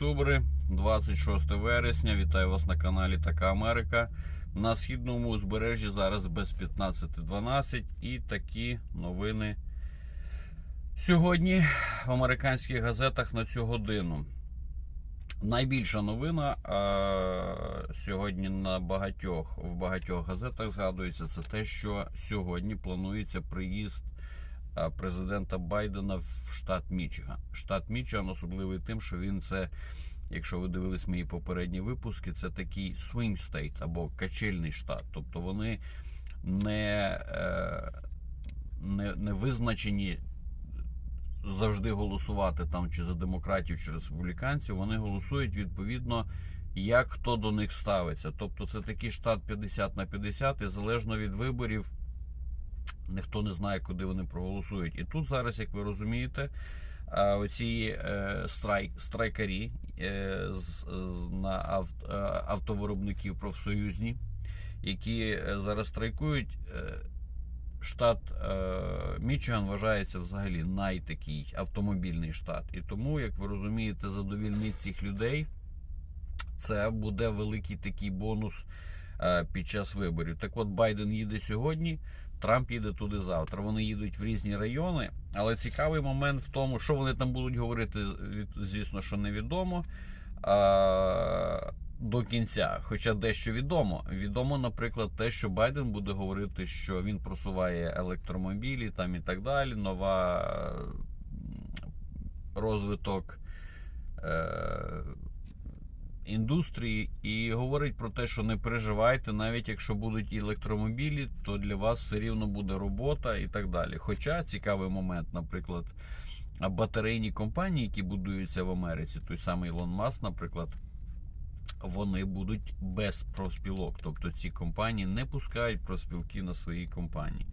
Ютубери! 26 вересня. Вітаю вас на каналі Така Америка. На східному узбережжі зараз без 15.12 і такі новини сьогодні в американських газетах на цю годину. Найбільша новина а, сьогодні на багатьох в багатьох газетах згадується це те, що сьогодні планується приїзд президента Байдена в штат Мічиган. Штат Мічиган особливий тим, що він це, якщо ви дивились мої попередні випуски, це такий swing state або качельний штат. Тобто вони не, е, не, не визначені завжди голосувати там чи за демократів, чи республіканців. Вони голосують відповідно. Як хто до них ставиться, тобто це такий штат 50 на 50, і залежно від виборів, ніхто не знає, куди вони проголосують. І тут зараз, як ви розумієте, оці е, страйк, страйкарі е, на е, автовиробників профсоюзні, які зараз страйкують. Штат Мічиган вважається взагалі найтакий автомобільний штат. І тому, як ви розумієте, задовільнити цих людей це буде великий такий бонус під час виборів. Так от Байден їде сьогодні, Трамп їде туди завтра. Вони їдуть в різні райони. Але цікавий момент в тому, що вони там будуть говорити, звісно, що невідомо. А, до кінця, хоча дещо відомо. Відомо, наприклад, те, що Байден буде говорити, що він просуває електромобілі там і так далі, нова розвиток е, індустрії, і говорить про те, що не переживайте, навіть якщо будуть електромобілі, то для вас все рівно буде робота і так далі. Хоча цікавий момент, наприклад, батарейні компанії, які будуються в Америці, той самий Ілон Маск, наприклад, вони будуть без профспілок. Тобто ці компанії не пускають профспілки на свої компанії.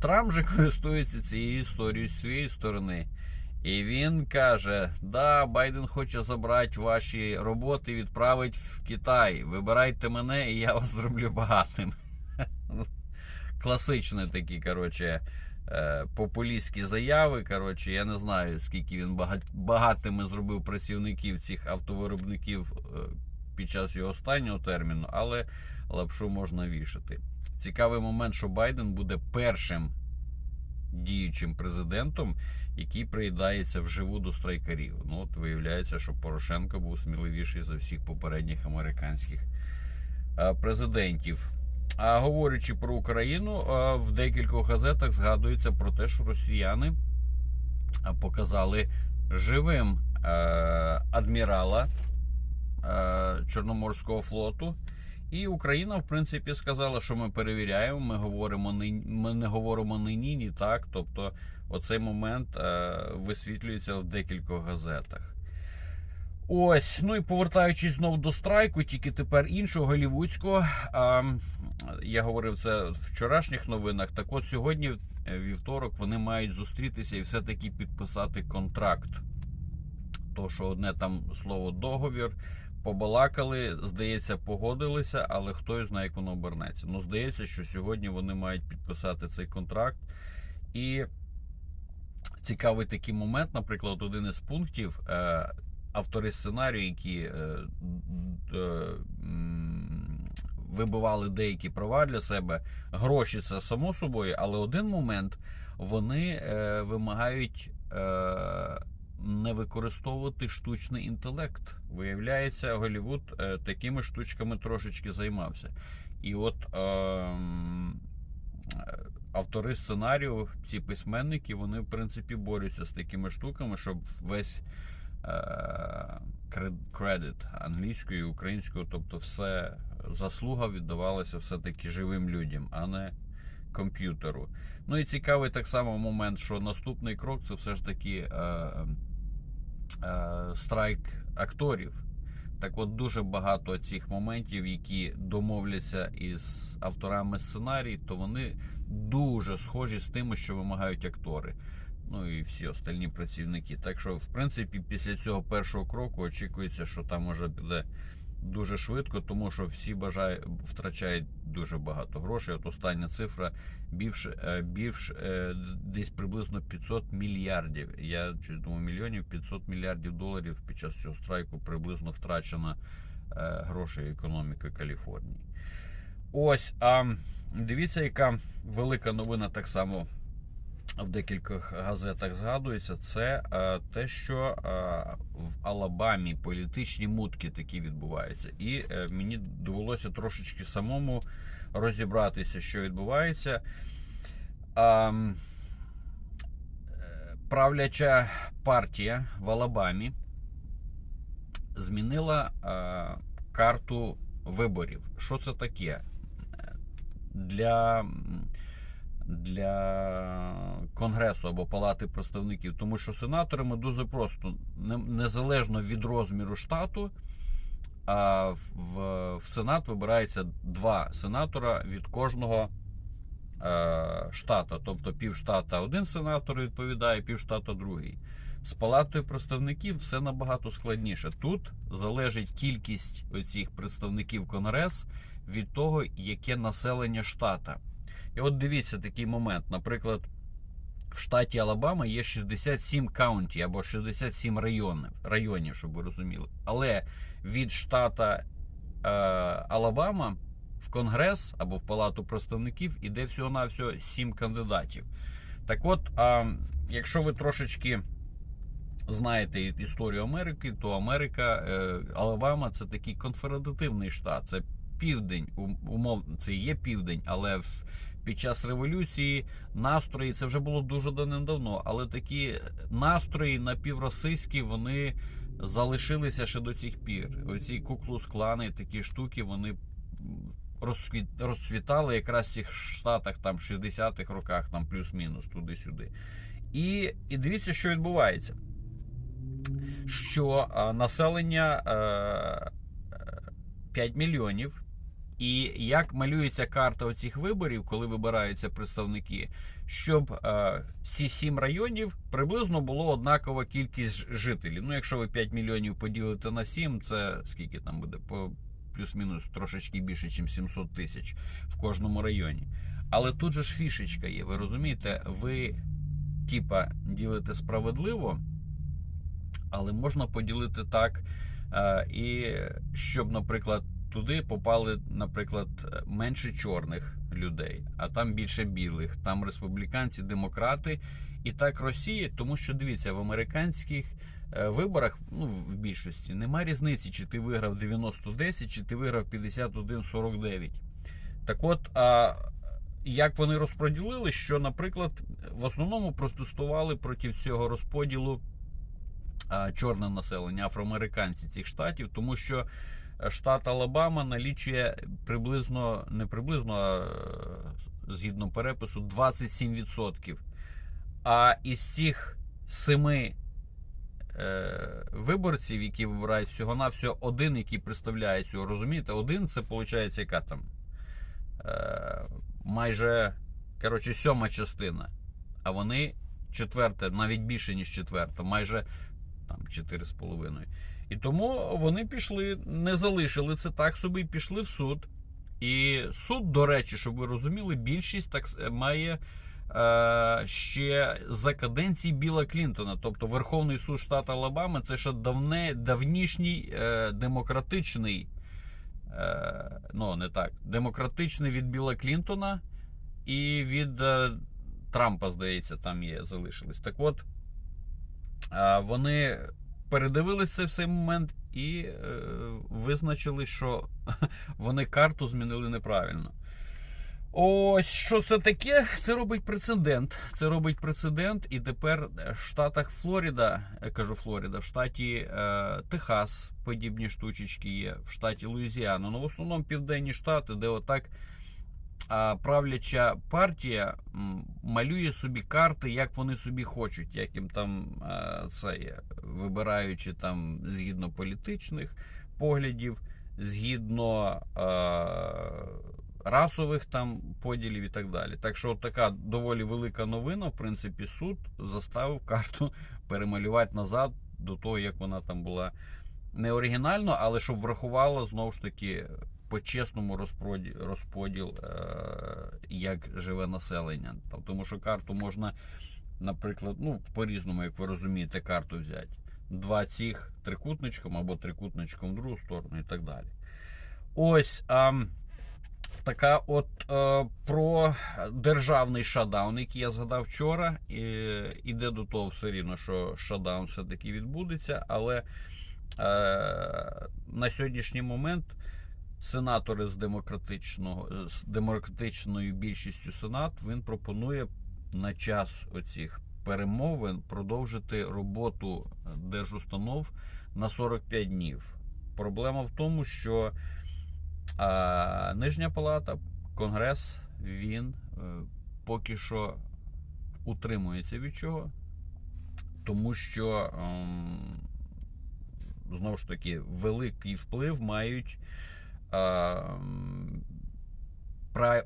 Трамп же користується цією історією з своєї сторони. І він каже: Да, Байден хоче забрати ваші роботи, відправити в Китай. Вибирайте мене, і я вас зроблю багатим. Класичні такі, коротше, е, популістські заяви. Коротше, я не знаю, скільки він багатими зробив працівників цих автовиробників е, під час його останнього терміну, але лапшу можна вішати. Цікавий момент, що Байден буде першим діючим президентом, який приїдається вживу до страйкарів. Ну, от виявляється, що Порошенко був сміливіший за всіх попередніх американських е, президентів. А говорячи про Україну, е, в декількох газетах згадується про те, що росіяни е, показали живим адмірала Чорноморського флоту. І Україна, в принципі, сказала, що ми перевіряємо, ми говоримо ми не говоримо нині, ні так. Тобто, оцей момент е, висвітлюється в декількох газетах. Ось, ну і повертаючись знов до страйку, тільки тепер іншого голівудського. А, я говорив це в вчорашніх новинах. Так от сьогодні, е, вівторок, вони мають зустрітися і все-таки підписати контракт. То, що одне там слово договір, побалакали, здається, погодилися, але хто знає, як воно обернеться. Ну, здається, що сьогодні вони мають підписати цей контракт. І цікавий такий момент, наприклад, один із пунктів. Е, автори сценарію, які е, м, вибивали деякі права для себе, гроші це само собою, але один момент вони е, вимагають. Е, не використовувати штучний інтелект. Виявляється, Голівуд е, такими штучками трошечки займався. І от ем, е, автори сценарію, ці письменники, вони в принципі борються з такими штуками, щоб весь е, кредит англійською, українською, тобто все заслуга віддавалася все-таки живим людям, а не комп'ютеру. Ну і цікавий так само момент, що наступний крок це все ж таки е, страйк акторів. Так от дуже багато цих моментів, які домовляться із авторами сценарій, то вони дуже схожі з тими, що вимагають актори. Ну і всі остальні працівники. Так що, в принципі, після цього першого кроку очікується, що там може буде дуже швидко, тому що всі бажають втрачають дуже багато грошей. От остання цифра більш, е, більш е, десь приблизно 500 мільярдів. Я чи думаю, мільйонів 500 мільярдів доларів під час цього страйку приблизно втрачено е, грошей економіки Каліфорнії. Ось, а дивіться, яка велика новина так само в декількох газетах згадується. Це е, те, що е, в Алабамі політичні мутки такі відбуваються. І е, мені довелося трошечки самому розібратися, що відбувається. Правляча партія в Алабамі змінила карту виборів. Що це таке? Для, для Конгресу або Палати представників, тому що сенаторами дуже просто незалежно від розміру штату. А в, в Сенат вибирається два сенатора від кожного е, штата. Тобто півштата один сенатор відповідає, півштата другий. З палатою представників все набагато складніше. Тут залежить кількість оцих представників Конгрес від того, яке населення штата. І от дивіться такий момент. Наприклад, в штаті Алабама є 67 каунті або 67 районів, районів, щоб ви розуміли. Але від штата е, Алабама в Конгрес або в Палату представників іде всього-навсього 7 кандидатів. Так от, а, якщо ви трошечки знаєте історію Америки, то Америка, е, Алабама це такий конфедеративний штат. Це південь, ум- умовно, це є південь, але в, під час революції настрої, це вже було дуже давним-давно, але такі настрої напівросійські, вони залишилися ще до цих пір. Оці куклус клани, такі штуки, вони розцвітали якраз в цих штатах, там 60-х роках, там плюс-мінус, туди-сюди. І, і дивіться, що відбувається. Що населення е, е, 5 мільйонів. І як малюється карта оцих виборів, коли вибираються представники, щоб е, ці сім районів приблизно було однакова кількість жителів. Ну, якщо ви 5 мільйонів поділите на 7, це скільки там буде? По плюс-мінус трошечки більше, ніж 700 тисяч в кожному районі. Але тут же ж фішечка є. Ви розумієте, ви типа ділите справедливо, але можна поділити так, е, і щоб, наприклад, туди попали, наприклад, менше чорних людей, а там більше білих, там республіканці, демократи. І так Росія, тому що дивіться, в американських е, виборах, ну в більшості, немає різниці, чи ти виграв 90-10, чи ти виграв 51-49. Так от, а як вони розподілили, що, наприклад, в основному протестували проти цього розподілу чорне населення, афроамериканці цих штатів, тому що штат Алабама налічує приблизно, не приблизно, а згідно перепису, 27%. А із цих семи е, виборців, які вибирають всього-навсього один, який представляє цього, розумієте, один це виходить, яка там е, майже коротше, сьома частина. А вони четверта, навіть більше, ніж четверта, майже там 4,5. І тому вони пішли, не залишили це так собі, пішли в суд. І суд, до речі, щоб ви розуміли, більшість так має е, ще за каденції Біла Клінтона. Тобто Верховний суд штату Алабами це ще давне, давнішній е, демократичний, е, ну не так, демократичний від Біла Клінтона і від е, Трампа, здається, там є, залишились. Так от, е, вони передивилися в цей момент і е, визначили, що вони карту змінили неправильно. Ось що це таке? Це робить прецедент. Це робить прецедент, і тепер в штатах Флоріда, я кажу Флоріда, в штаті е, Техас подібні штучечки є, в штаті Луїзіана. Ну в основному південні штати, де отак правляча партія малює собі карти, як вони собі хочуть, як їм там е, це є, вибираючи там згідно політичних поглядів, згідно е, расових там поділів і так далі. Так що от така доволі велика новина. В принципі, суд заставив карту перемалювати назад до того, як вона там була не оригінально, але щоб врахувало знову ж таки по-чесному розподіл, розподіл е, як живе населення. Тому що карту можна, наприклад, ну, по-різному, як ви розумієте, карту взяти. Два цих трикутничком або трикутничком в другу сторону і так далі. Ось. А, Така от е, про державний шатдаун, який я згадав вчора, і, іде до того все рівно, що шатдаун все-таки відбудеться. Але е, на сьогоднішній момент сенатори з демократичного з демократичною більшістю Сенат він пропонує на час оцих перемовин продовжити роботу держустанов на 45 днів. Проблема в тому, що а Нижня палата, Конгрес, він е, поки що утримується від чого, тому що ем, знову ж таки великий вплив мають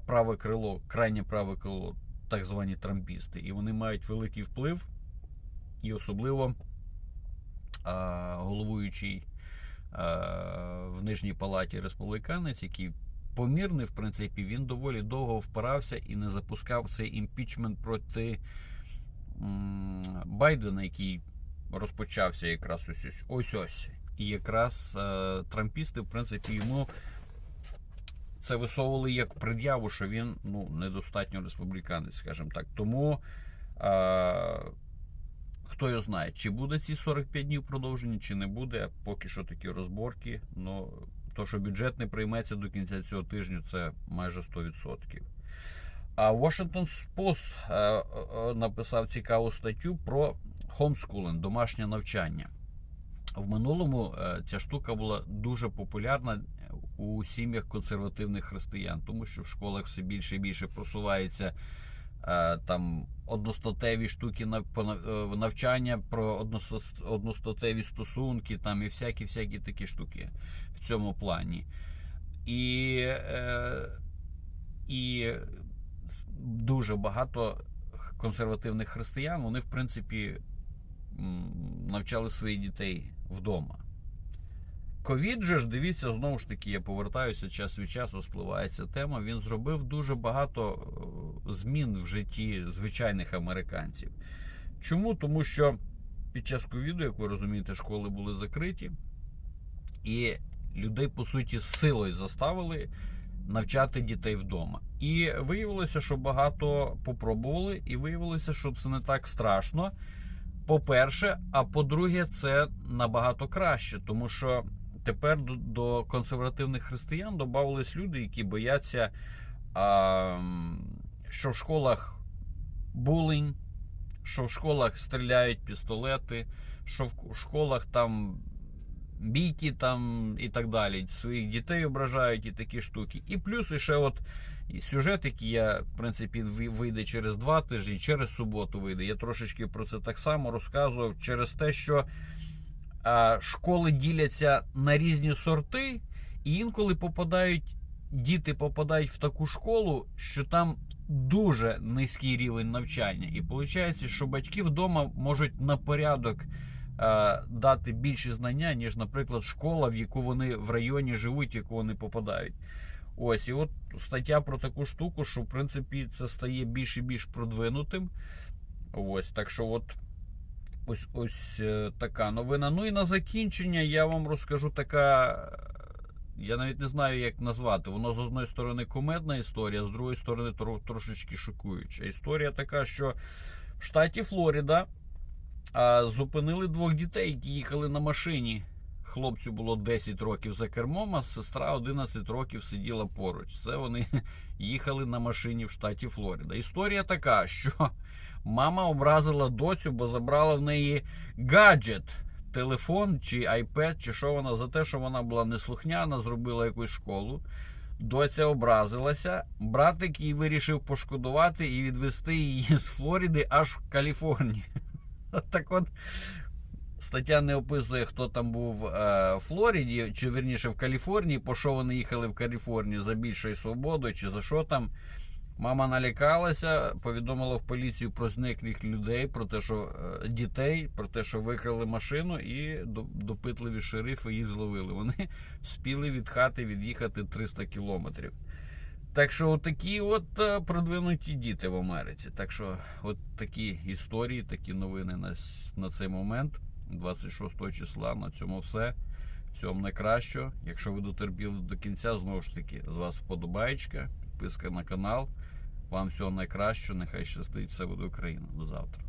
праве крило, крайнє праве крило, так звані трампісти, і вони мають великий вплив, і особливо головуючий в нижній палаті республіканець, який помірний, в принципі, він доволі довго впирався і не запускав цей імпічмент проти Байдена, який розпочався якраз ось ось ось. ось. І якраз е, трампісти, в принципі, йому це висовували як пред'яву, що він ну, недостатньо республіканець, скажімо так. Тому. Е, Хто його знає, чи буде ці 45 днів продовжені, чи не буде. Поки що такі розборки. Ну, то, що бюджет не прийметься до кінця цього тижня, це майже 100%. А Washington Post е, е, написав цікаву статтю про homeschooling, домашнє навчання. В минулому е, ця штука була дуже популярна у сім'ях консервативних християн, тому що в школах все більше і більше просувається там одностатеві штуки на е, навчання, про одностатеві стосунки, там і всякі всякі такі штуки в цьому плані. І, е, І дуже багато консервативних християн, вони, в принципі, навчали своїх дітей вдома. Ковід же ж, дивіться, знову ж таки, я повертаюся час від часу, спливає ця тема. Він зробив дуже багато е, змін в житті звичайних американців. Чому? Тому що під час ковіду, як ви розумієте, школи були закриті, і людей, по суті, з силою заставили навчати дітей вдома. І виявилося, що багато попробували, і виявилося, що це не так страшно. По-перше, а по-друге, це набагато краще, тому що тепер до, до консервативних християн додавались люди, які бояться, а, що в школах булінг, що в школах стріляють пістолети, що в школах там бійки там і так далі. Своїх дітей ображають і такі штуки. І плюс ще от сюжет, який я, в принципі, вийде через два тижні, через суботу вийде. Я трошечки про це так само розказував через те, що школи діляться на різні сорти, і інколи попадають, діти попадають в таку школу, що там дуже низький рівень навчання. І виходить, що батьки вдома можуть на порядок дати більше знання, ніж, наприклад, школа, в яку вони в районі живуть, в яку вони попадають. Ось, і от стаття про таку штуку, що в принципі це стає більш і більш продвинутим. Ось, так що, от Ось ось е, така новина. Ну і на закінчення я вам розкажу така. Я навіть не знаю, як назвати. Воно з одної сторони кумедна історія, з другої сторони трошечки шокуюча. Історія така, що в штаті Флорида а, зупинили двох дітей, які їхали на машині. Хлопцю було 10 років за кермом, а сестра 11 років сиділа поруч. Це вони їхали на машині в штаті Флорида. Історія така, що Мама образила доцю, бо забрала в неї гаджет, телефон чи iPad, чи що вона за те, що вона була неслухняна, зробила якусь школу. Доця образилася. Братик її вирішив пошкодувати і відвести її з Флориди аж в Каліфорнію. Так от. Стаття не описує, хто там був е, в Флориді, чи верніше в Каліфорнії, по що вони їхали в Каліфорнію за більшою свободою, чи за що там. Мама налякалася, повідомила в поліцію про зниклих людей, про те, що е, дітей, про те, що викрали машину, і допитливі шерифи їх зловили. Вони спіли від хати від'їхати 300 кілометрів. Так що такі от е, продвинуті діти в Америці. Так що, от такі історії, такі новини на, на цей момент, 26 числа. На цьому все. Вам найкращого. Якщо ви дотерпіли до кінця, знову ж таки, з вас вподобаєчка, підписка на канал. Вам всього найкращого, нехай щастить, все буде Україна. До завтра.